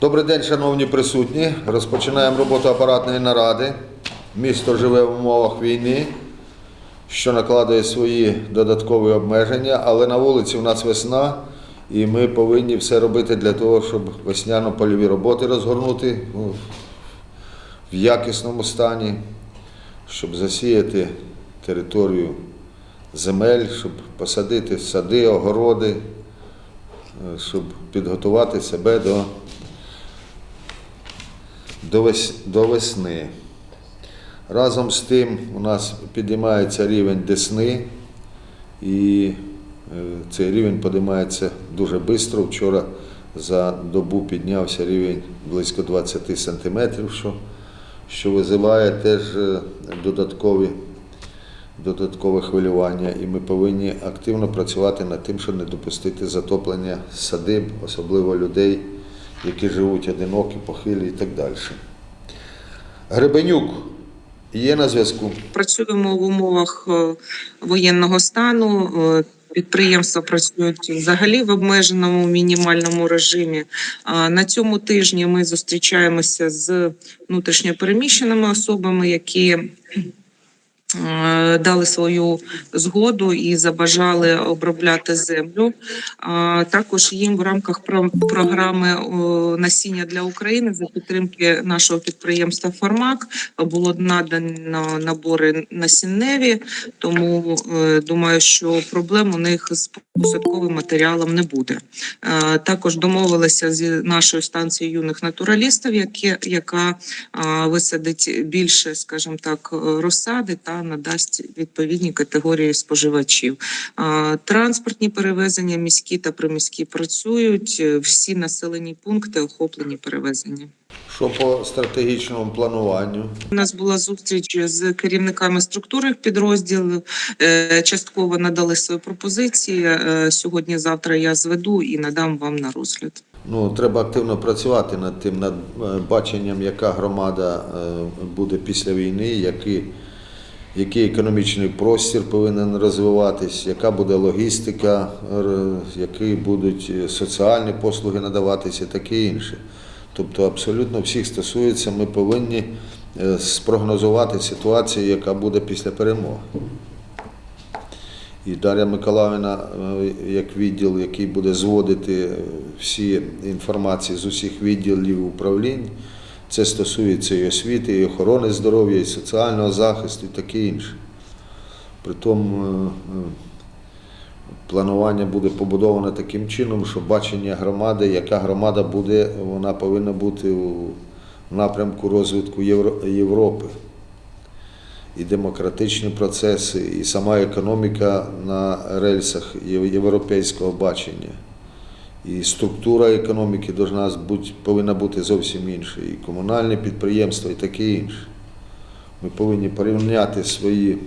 Добрий день, шановні присутні. Розпочинаємо роботу апаратної наради. Місто живе в умовах війни, що накладає свої додаткові обмеження, але на вулиці у нас весна, і ми повинні все робити для того, щоб весняно-польові роботи розгорнути ну, в якісному стані, щоб засіяти територію земель, щоб посадити сади, огороди, е, щоб підготувати себе до до, вес, до весни. Разом з тим у нас підіймається рівень Десни, і е, цей рівень підіймається дуже швидко. Вчора за добу піднявся рівень близько 20 сантиметрів, що, що визиває теж е, додаткові, додаткове хвилювання. І ми повинні активно працювати над тим, щоб не допустити затоплення садиб, особливо людей які живуть одинокі, похилі і так далі. Гребенюк є на зв'язку. Працюємо в умовах е, воєнного стану. е, Підприємства працюють взагалі в обмеженому мінімальному режимі. На цьому тижні ми зустрічаємося з внутрішньопереміщеними особами, які дали свою згоду і забажали обробляти землю. А Також їм в рамках про- програми насіння для України за підтримки нашого підприємства Формак було надано набори насінневі, тому е, думаю, що проблем у них з посадковим матеріалом не буде. Е, Також домовилися з нашою станцією юних натуралістів, яка е, висадить більше, скажімо так, е, розсади та надасть відповідні категорії споживачів. Е, Транспортні перевезення міські та приміські працюють. е, Всі населені пункти охоплені перевезення. Що по стратегічному плануванню? У нас була зустріч з керівниками структурних підрозділів. Е, Частково надали свої пропозиції. Е, Сьогодні-завтра я зведу і надам вам на розгляд. Ну, треба активно працювати над тим, над баченням, яка громада буде після війни, який, який економічний простір повинен розвиватись, яка буде логістика, які будуть е, соціальні послуги надаватися таке інше. Тобто абсолютно всіх стосується, ми повинні е, спрогнозувати ситуацію, яка буде після перемоги. І Дар'я Миколаївна, е, як відділ, який буде зводити всі інформації з усіх відділів управлінь, це стосується і освіти, і охорони здоров'я, і соціального захисту, і таке інше. Притом е, е, планування буде побудоване таким чином, що бачення громади, яка громада буде, вона повинна бути у напрямку розвитку Європи і демократичні процеси, і сама економіка на рельсах європейського бачення. І структура економіки бути, повинна бути зовсім інша. І комунальні підприємства, і таке інше. Ми повинні порівняти свої,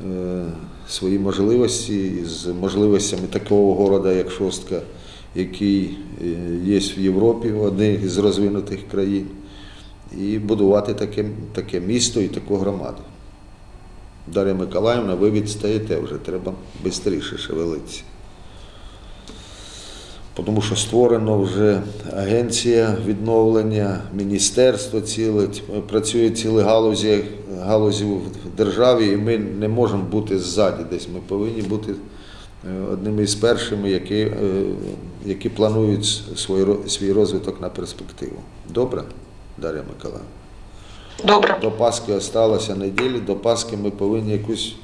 е, свої можливості з можливостями такого города, як Шостка, який е, є в Європі, в одній з розвинутих країн, і будувати таке, таке місто і таку громаду. Дар'я Миколаївна, ви відстаєте вже, треба швидше шевелитися. Тому що створено вже агенція відновлення, міністерство ціле, працює цілі галузі, галузі в державі, і ми не можемо бути ззаді десь. Ми повинні бути е, одними із першими, які, е, які планують свій, розвиток на перспективу. Добре, Дар'я Миколаївна? Добре. До Пасхи осталося неділі, до Пасхи ми повинні якусь,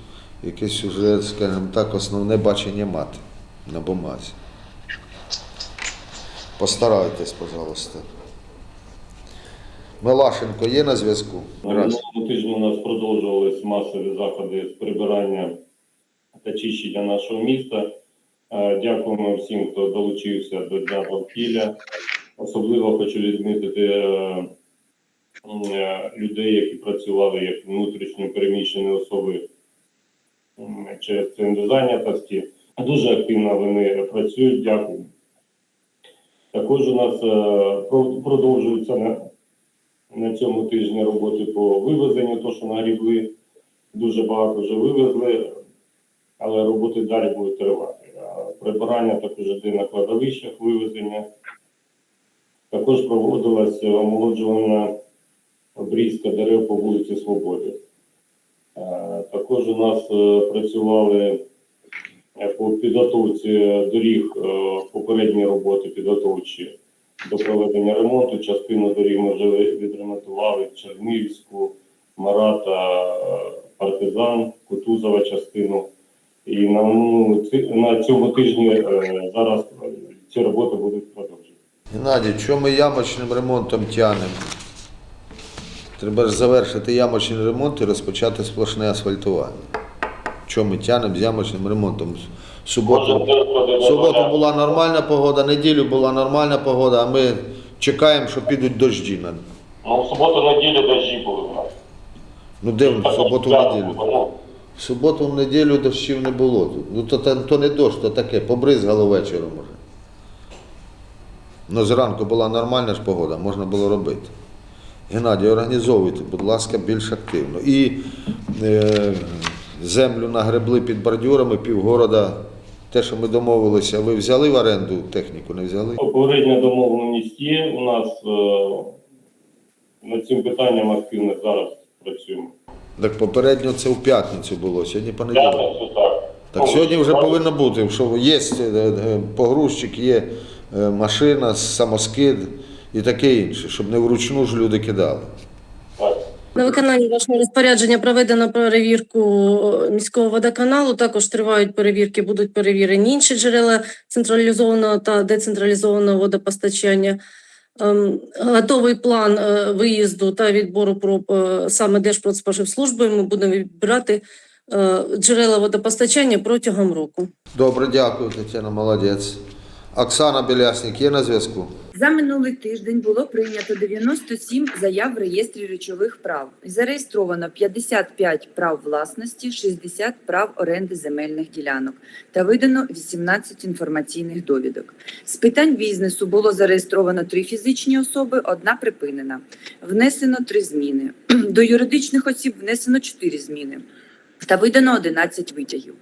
якесь уже, скажімо так, основне бачення мати на бумазі. Постарайтесь, пожалуйста. Мелашенко є на зв'язку? На минулому тижні у нас продовжувались масові заходи з прибирання та чищення нашого міста. Е, Дякуємо всім, хто долучився до Дня довкілля. Особливо хочу відмітити е, е, людей, які працювали як внутрішньо переміщені особи через центр зайнятості. Дуже активно вони працюють. Дякую. Також у нас е, продовжуються на на цьому тижні роботи по вивезенню, то що нагрібли, дуже багато вже вивезли, але роботи далі будуть тривати. Прибирання також йде на кладовищах, вивезення Також проводилася омолоджувальна обрізка дерев по вулиці Свободи. Е, Також у нас е, працювали по підготовці доріг е, попередні роботи підготовчі до проведення ремонту. Частину доріг ми вже відремонтували Чернігівську, Марата, е, Партизан, Кутузова частину. І на, ну, на цьому тижні е, зараз е, ці роботи будуть продовжені. Геннадій, що ми ямочним ремонтом тянемо? Треба ж завершити ямочний ремонт і розпочати сплошне асфальтування. Що ми тянемо з ямочним ремонтом? Суботу, суботу була нормальна погода, неділю була нормальна погода, а ми чекаємо, що підуть дожді. Ну, в суботу неділю дощі були. Ну де в суботу в неділю? В суботу в неділю дощів не було. Ну то, то, то не дощ, то таке, побризгало вечором може. Ну зранку була нормальна ж погода, можна було робити. Геннадій, організовуйте, будь ласка, більш активно. І е, землю нагребли під бордюрами, півгорода. Те, що ми домовилися, ви взяли в оренду техніку, не взяли? Попередня домовленість є. У нас е, над цим питанням активно зараз працюємо. Так попередньо це в п'ятницю було, сьогодні понеділок. П'ятницю так. Так сьогодні вже повинно бути, що є е, е, погрузчик, є машина, самоскид і таке інше, щоб не вручну ж люди кидали. На виконання вашого розпорядження проведено перевірку міського водоканалу. Також тривають перевірки, будуть перевірені інші джерела централізованого та децентралізованого водопостачання. Ем, Готовий план е, виїзду та відбору проб е, саме Держпродспоживслужби. Ми будемо відбирати е, джерела водопостачання протягом року. Добре, дякую, Тетяна, молодець. Оксана Білясник є на зв'язку? За минулий тиждень було прийнято 97 заяв в реєстрі речових прав. Зареєстровано 55 прав власності, 60 прав оренди земельних ділянок та видано 18 інформаційних довідок. З питань бізнесу було зареєстровано 3 фізичні особи, одна припинена. Внесено 3 зміни. До юридичних осіб внесено 4 зміни та видано 11 витягів.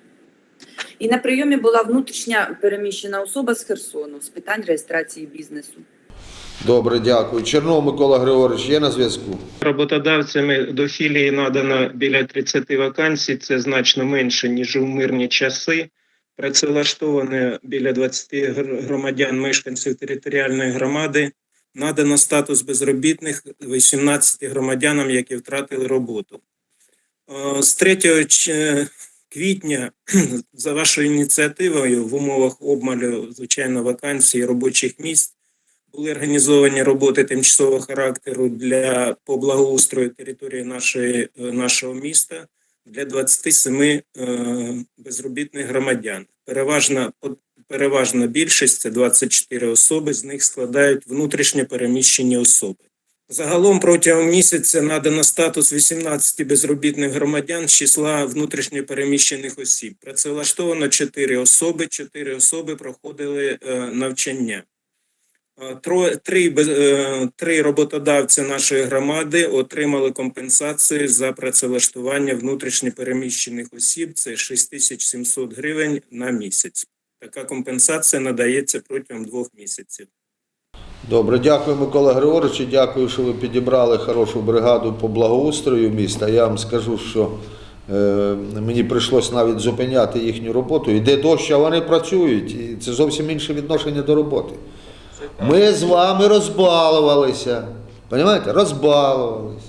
І на прийомі була внутрішня переміщена особа з Херсону з питань реєстрації бізнесу. Добре, дякую. Чернов Микола Григорович є на зв'язку? Роботодавцями до філії надано біля 30 вакансій, це значно менше, ніж у мирні часи. Працевлаштовано біля 20 громадян, мешканців територіальної громади. Надано статус безробітних 18 громадянам, які втратили роботу. З 3 ч- квітня за вашою ініціативою в умовах обмалю, звичайно, вакансій робочих місць були організовані роботи тимчасового характеру для по благоустрою території нашої, е, нашого міста для 27 е, безробітних громадян. Переважна, переважна більшість це 24 особи, з них складають внутрішньо переміщені особи. Загалом протягом місяця надано статус 18 безробітних громадян з числа внутрішньо переміщених осіб. Працевлаштовано 4 особи, 4 особи проходили е, навчання. Е, три, е, три роботодавця нашої громади отримали компенсації за працевлаштування внутрішньо переміщених осіб. Це 6700 гривень на місяць. Така компенсація надається протягом двох місяців. Добре, дякую, Микола Григорович. Дякую, що ви підібрали хорошу бригаду по благоустрою міста. Я вам скажу, що е, мені прийшлось навіть зупиняти їхню роботу. Іде дощ, а вони працюють. І це зовсім інше відношення до роботи. Ми з вами розбалувалися. Понімаєте? Розбалувалися.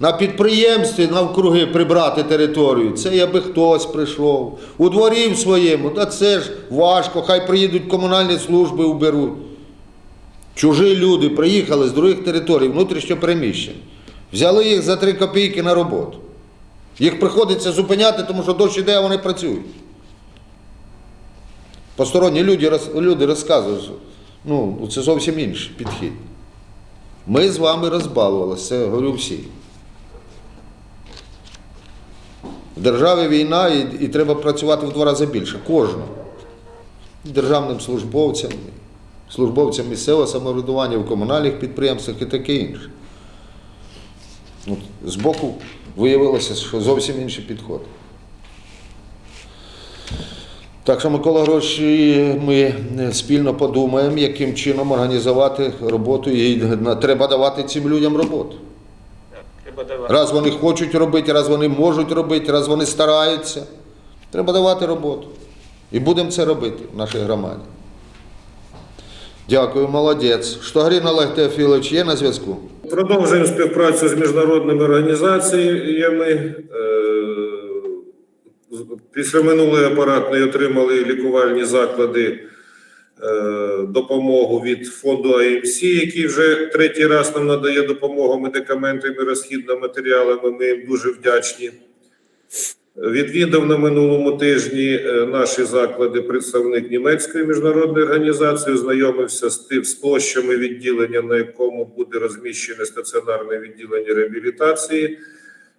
На підприємстві навкруги прибрати територію. Це якби хтось прийшов. У дворі в своєму, та це ж важко, хай приїдуть комунальні служби, уберуть. Чужі люди приїхали з других територій, внутрішньо переміщені. Взяли їх за три копійки на роботу. Їх приходиться зупиняти, тому що дощ іде, а вони працюють. Посторонні люди, люди розказують, ну, це зовсім інший підхід. Ми з вами розбалувалися, це говорю всі. В державі війна і, і треба працювати в два рази більше. Кожному. Державним службовцям, службовцям місцевого самоврядування в комунальних підприємствах і таке інше. От, збоку виявилося, що зовсім інший підход. Так що, Микола Гроші, ми е, спільно подумаємо, яким чином організувати роботу. І треба давати цим людям роботу. Раз вони хочуть робити, раз вони можуть робити, раз вони стараються. Треба давати роботу. І будемо це робити в нашій громаді. Дякую, молодець. Штогрін Олег Теофілович є на зв'язку? Продовжуємо співпрацю з міжнародними організаціями. Е, Після минулої апаратної отримали лікувальні заклади е, допомогу від фонду АМС, який вже третій раз нам надає допомогу медикаментами, розхідними матеріалами. Ми їм дуже вдячні. Відвідав на минулому тижні е, наші заклади представник німецької міжнародної організації, ознайомився з тим з площами відділення, на якому буде розміщене стаціонарне відділення реабілітації.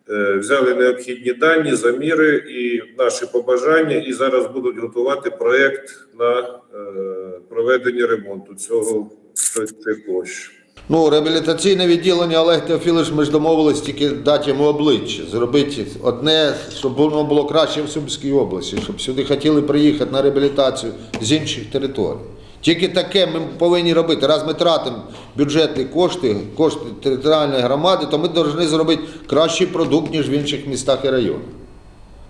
Е, Взяли необхідні дані, заміри і наші побажання, і зараз будуть готувати проєкт на е, проведення ремонту цього цих площ. Ну, реабілітаційне відділення Олег Теофілович, ми ж домовились тільки дати йому обличчя, зробити одне, щоб воно було краще в Сумській області, щоб сюди хотіли приїхати на реабілітацію з інших територій. Тільки таке ми повинні робити. Раз ми тратимо бюджетні кошти, кошти територіальної громади, то ми повинні зробити кращий продукт, ніж в інших містах і районах.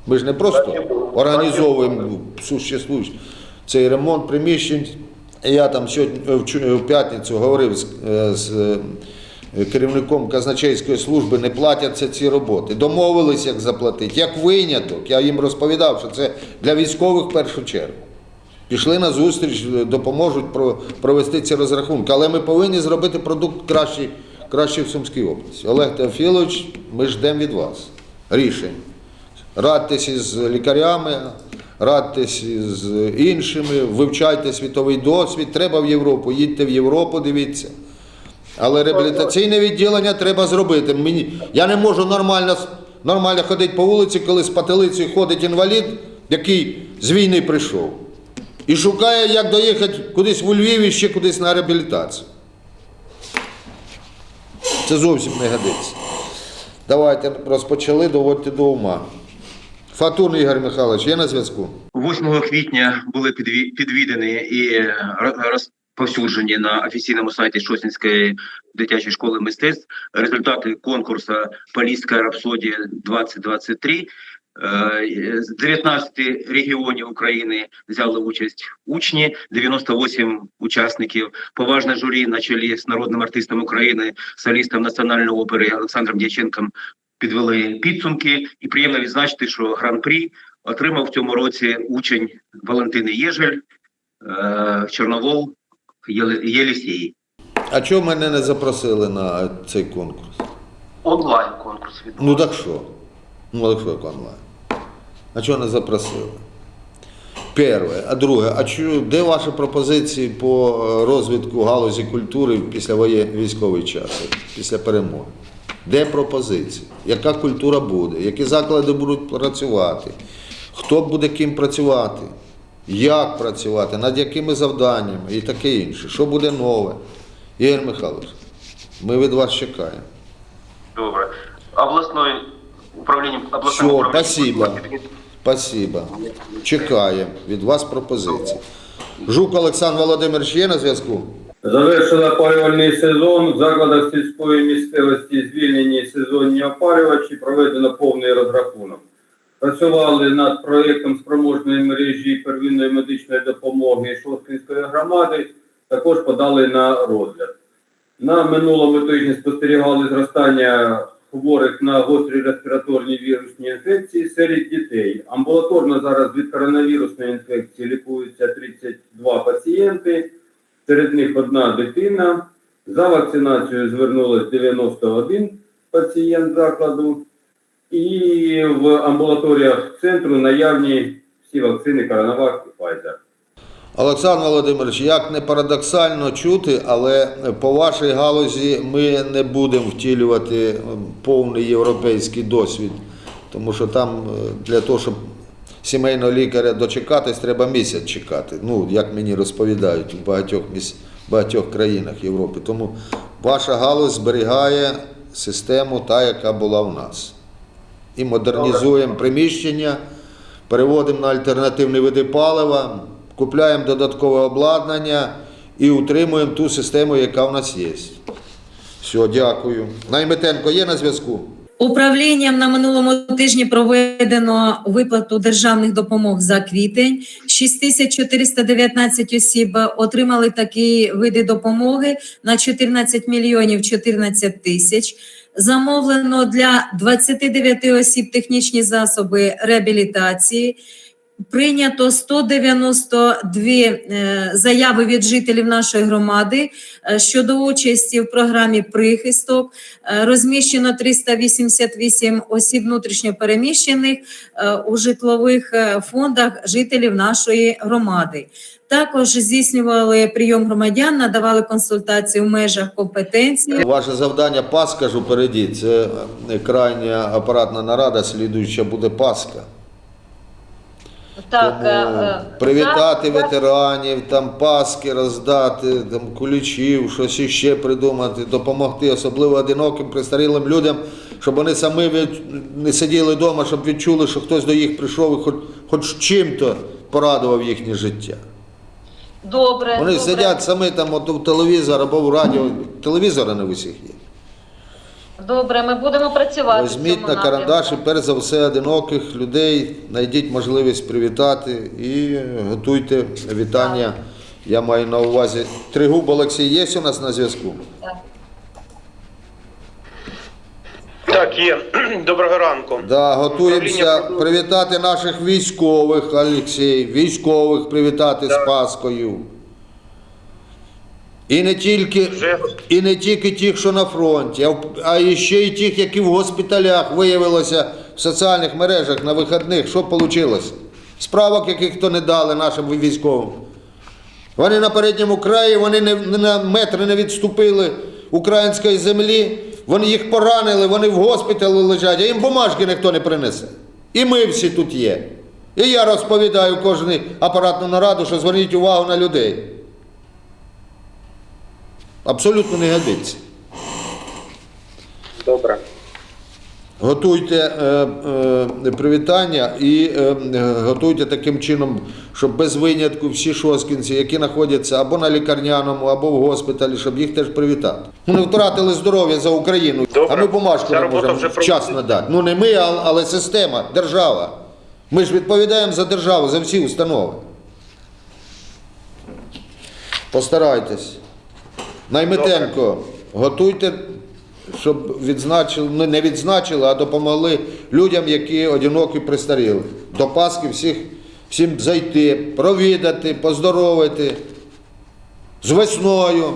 Ми ж не просто організовуємо существуючий цей ремонт приміщень. Я там сьогодні е, в п'ятницю говорив з, е, з е, керівником казначейської служби, не платяться ці роботи. Домовились, як заплатити. Як виняток, я їм розповідав, що це для військових в першу чергу. Пішли на зустріч, е, допоможуть провести ці розрахунки. Але ми повинні зробити продукт кращий, кращий в Сумській області. Олег Теофілович, ми ждемо від вас рішень. Радьтесь із лікарями, радьтесь із іншими, вивчайте світовий досвід. Треба в Європу, їдьте в Європу, дивіться. Але реабілітаційне відділення треба зробити. Мені, я не можу нормально, нормально ходити по вулиці, коли з пателицею ходить інвалід, який з війни прийшов. І шукає, як доїхати кудись в Львів і ще кудись на реабілітацію. Це зовсім не годиться. Давайте розпочали, доводьте до ума. Фатун Ігор Михайлович, є на зв'язку? 8 квітня були підві- підведені і е, розповсюджені на офіційному сайті Шосінської дитячої школи мистецтв результати конкурсу Поліська рапсодія 2023. Е, З 19 регіонів України взяли участь учні, 98 учасників. Поважне журі на чолі з народним артистом України, солістом національної опери Олександром Дяченком підвели підсумки. І приємно відзначити, що гран-прі отримав в цьому році учень Валентини Єжель, е, Чорновол Єлісій. А чого мене не запросили на цей конкурс? Онлайн конкурс відбувався. Ну так що? Ну так що як онлайн? А чого не запросили? Перше. А друге, а чу, де ваші пропозиції по е, розвитку галузі культури після військовий час, після перемоги? Де пропозиції? Яка культура буде? Які заклади будуть працювати? Хто буде ким працювати? Як працювати? Над якими завданнями і таке інше? Що буде нове? Ігор Михайлович, ми від вас чекаємо. Добре. Обласної управління обласним Все, спасибо. Спасибо. Чекаємо від вас пропозиції. Жук Олександр Володимирович є на зв'язку? Завершили опалювальний сезон. В закладах сільської місцевості звільнені сезонні опалювачі, проведено повний розрахунок. Працювали над проєктом спроможної мережі первинної медичної допомоги Шосткинської громади, також подали на розгляд. На минулому тижні спостерігали зростання хворих на гострі респіраторні вірусні інфекції серед дітей. Амбулаторно зараз від коронавірусної інфекції лікуються 32 пацієнти. Серед них одна дитина. За вакцинацією звернулось 91 пацієнт закладу. І в амбулаторіях центру наявні всі вакцини Коронавак і Pfizer. Олександр Володимирович, як не парадоксально чути, але по вашій галузі ми не будемо втілювати повний європейський досвід, тому що там е, для того, щоб сімейного лікаря дочекатись, треба місяць чекати. Ну, як мені розповідають в багатьох міс... багатьох країнах Європи. Тому ваша галузь зберігає систему та, яка була в нас. І модернізуємо приміщення, переводимо на альтернативні види палива, купляємо додаткове обладнання і утримуємо ту систему, яка в нас є. Все, дякую. Найметенко є на зв'язку? Управлінням на минулому тижні проведено виплату державних допомог за квітень. 6419 осіб отримали такі види допомоги на 14 мільйонів 14 тисяч. Замовлено для 29 осіб технічні засоби реабілітації. Прийнято 192 е, заяви від жителів нашої громади е, щодо участі в програмі прихисток. Е, Розміщено 388 осіб внутрішньопереміщених у житлових фондах жителів нашої громади. Також здійснювали прийом громадян, надавали консультації в межах компетенції. Ваше завдання Пасха ж упереді. Це крайня апаратна нарада, слідуюча буде Пасха. Так, Тому е, е, привітати зараз- ветеранів, там паски роздати, там кулічів, щось іще придумати, допомогти, особливо одиноким, престарілим людям, щоб вони самі від... не сиділи вдома, щоб відчули, що хтось до їх прийшов і хоч, хоч чим-то порадував їхнє життя. Добре. Вони добре. сидять самі там от, в телевізор або в радіо. Телевізора не в усіх є. Добре, ми будемо працювати. Візьміть на карандаш і перш за все одиноких людей, знайдіть можливість привітати і готуйте вітання. Я маю на увазі. Тригуб Олексій є у нас на зв'язку? Так, є. Доброго ранку. Да, готуємося Управління привітати наших військових, Олексій, військових привітати з Паскою. І не тільки, і не тільки тих, що на фронті, а, ще й тих, які в госпіталях виявилося в соціальних мережах на вихідних. Що вийшло? Справок, яких то не дали нашим військовим. Вони на передньому краї, вони не, не на метри не відступили української землі, вони їх поранили, вони в госпіталі лежать, а їм бумажки ніхто не принесе. І ми всі тут є. І я розповідаю кожну апаратну нараду, що зверніть увагу на людей. Абсолютно не годиться. добре. Готуйте е, е, привітання і е, е, готуйте таким чином, щоб без винятку всі шоскінці, які знаходяться або на лікарняному, або в госпіталі, щоб їх теж привітати. Вони втратили здоров'я за Україну, Добре. а ми бумажку не можемо вже вчасно дати. Ну не ми, але система, держава. Ми ж відповідаємо за державу, за всі установи. Постарайтесь. Найметенко, готуйте, щоб відзначили, ну, не відзначили, а допомогли людям, які одинокі пристаріли. До Пасхи всіх, всім зайти, провідати, поздоровити з весною,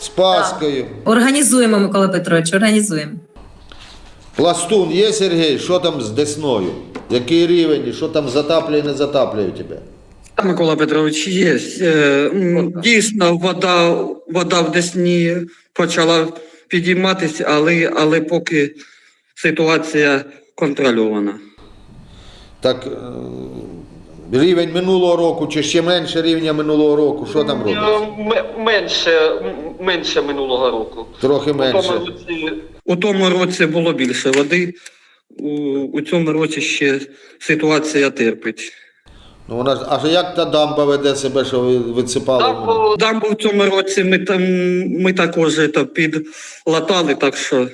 з Паскою. Організуємо, Микола Петрович, організуємо. Пластун є, Сергій, що там з Десною? Який рівень, і що там затаплює, не затаплює тебе? Микола Петрович, є. Е, Дійсно, вода, вода в Десні почала підійматися, але, але поки ситуація контрольована. Так е, рівень минулого року чи ще менше рівня минулого року, що там робиться? М- Менше, менше минулого року. Трохи У тому, менше. році, у тому році було більше води, у, у цьому році ще ситуація терпить. Ну, вона ж, а як та дамба веде себе, що ви відсипали? Дамбу, дамбу в цьому році ми, там, ми також це, підлатали, так що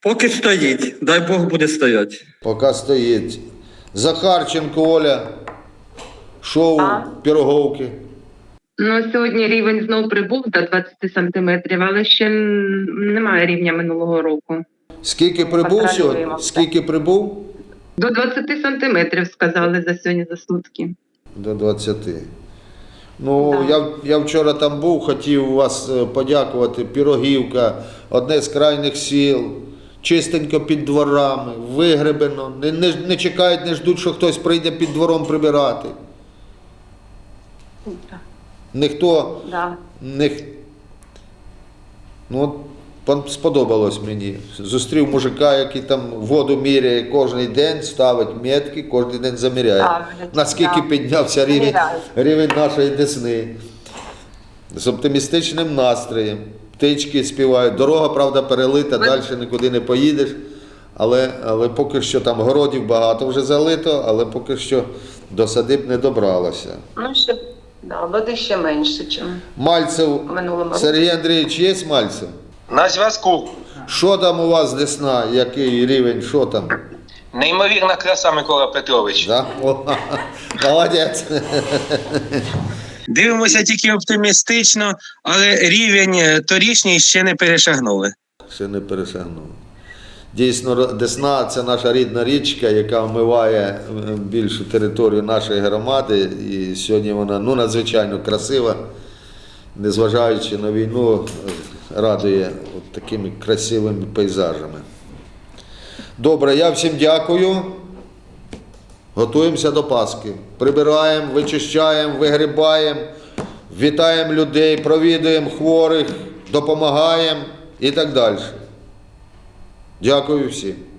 поки стоїть, дай Бог буде стояти. Поки стоїть. Захарченко Оля, шоу піроговки. Ну, сьогодні рівень знов прибув до 20 сантиметрів, але ще немає рівня минулого року. Скільки прибув сьогодні? Скільки прибув? До 20 сантиметрів сказали за сьогодні за сутки. До 20. Ну, я, я вчора там був, хотів вас е, подякувати. Пірогівка, одне з крайніх сіл, чистенько під дворами, вигребено. Не, не, не чекають, не ждуть, що хтось прийде під двором прибирати. Ніхто Да. не... х- Ну, сподобалось мені. Зустрів мужика, який там воду міряє кожен день, ставить метки, кожен день заміряє. Наскільки піднявся рівень, рівень нашої десни. З оптимістичним настроєм. Птички співають. Дорога, правда, перелита, далі нікуди не поїдеш. Але, але поки що там городів багато вже залито, але поки що до садиб не добралося. Ну, ще да, води ще менше, ніж Мальцев. Сергій Андрійович, є Мальцев? На зв'язку. Що там у вас Десна? Який рівень? Що там? Неймовірна краса Микола Петрович. Да? О, молодець. Дивимося тільки оптимістично, але рівень торішній ще не перешагнули. Ще не пересягнув. Дійсно, Десна це наша рідна річка, яка вмиває е, більшу територію нашої громади. І сьогодні вона ну, надзвичайно красива, незважаючи на війну, е, радує от такими красивими пейзажами. Добре, я всім дякую. Готуємося до Пасхи. Прибираємо, вичищаємо, вигрібаємо, вітаємо людей, провідуємо хворих, допомагаємо і так далі. Дякую всім.